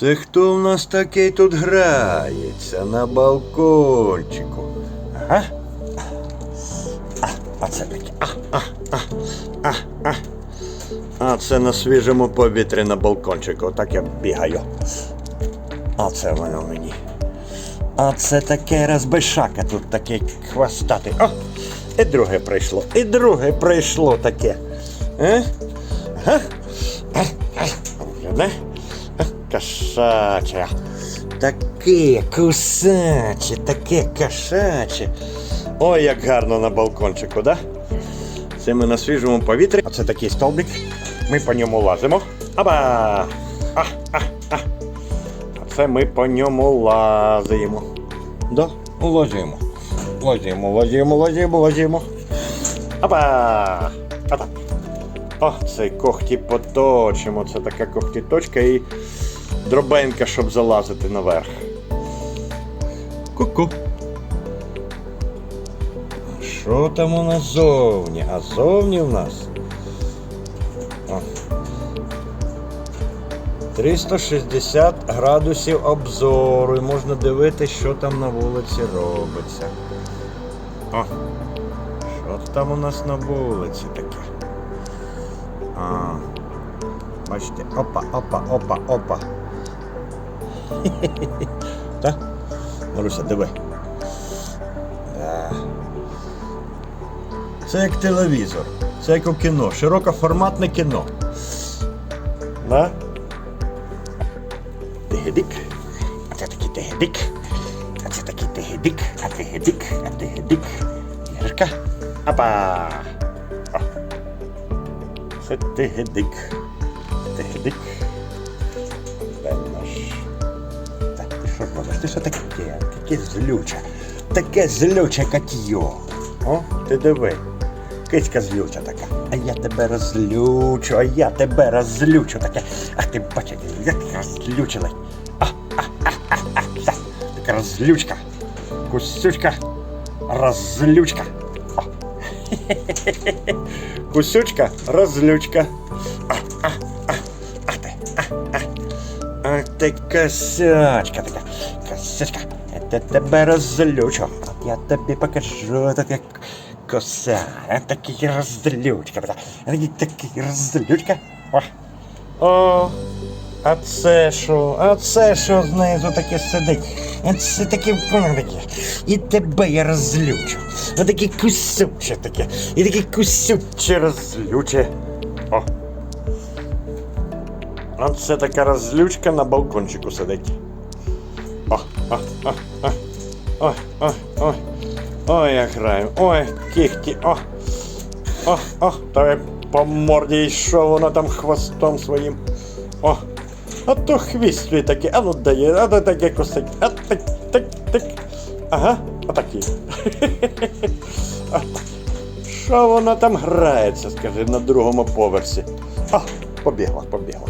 Це хто в нас такий тут грається на балкончику? Ага. А, а це таке. А, а, а, а, а. А це на свіжому повітрі на балкончику. Отак я бігаю. А це воно мені. А це таке розбишака тут таке хвостатий. О! І друге прийшло, і друге прийшло таке. Е? Га? А, а? А, Кошаче. Таке кусаче, таке кошаче. Ой, як гарно на балкончику, да? Це ми на свіжому повітрі. А це такий столбик. Ми по ньому лазимо. Аба! А, а, а. Це ми по ньому лазимо. Да, лазимо. Лазимо, лазимо, лазимо, лазимо. Апа! Атак. О, цей когті поточимо. Це така когтіточка і дробенька, щоб залазити наверх. Ку-ку. Що там у нас зовні? А зовні в нас. О. 360 градусів обзору і можна дивитися, що там на вулиці робиться. О, що там у нас на вулиці таке? А, бачите, опа, опа, опа, опа. Так? Маруся, диви. Це як телевізор. Це як у кіно. Широкоформатне кіно. Да? Тигедик. Це такий тигедик. А це такий тигедик. А тигедик. А тигедик. Ірка. Апа. О. Це тигедик. Тигедик. Ти що таке? Таке злюче. Таке злюче котьо. О, ти диви. Кицька злюча така. А я тебе розлючу, а я тебе розлючу таке. Ах ти бачиш, як. А, а, а, а, а. Така розлючка. Кусючка. Розлючка. О. Кусючка, розлючка. А, а, а, ти косячка така. Косячка. Я тебе розлючу. От я тобі покажу таке коса. А такий розлючка. бля. А такий розлючка. О. О. А це що? А це що знизу таке сидить? А це таке таке. І тебе я розлючу. А таке кусюче таке. І таке кусюче розлюче. О. Оце така розлючка на балкончику сидить. О, о, о, о. Ой, ой, ой. Я граю. Ой, кіхті. О. О, о, давай по морді йшов воно там хвостом своїм. О. А то хвіст свій такий, а ну дає, а то таке кусить. А так, так, так. Ага, отакий. А, Що воно там грається, скажи, на другому поверсі? О, побігла, побігла.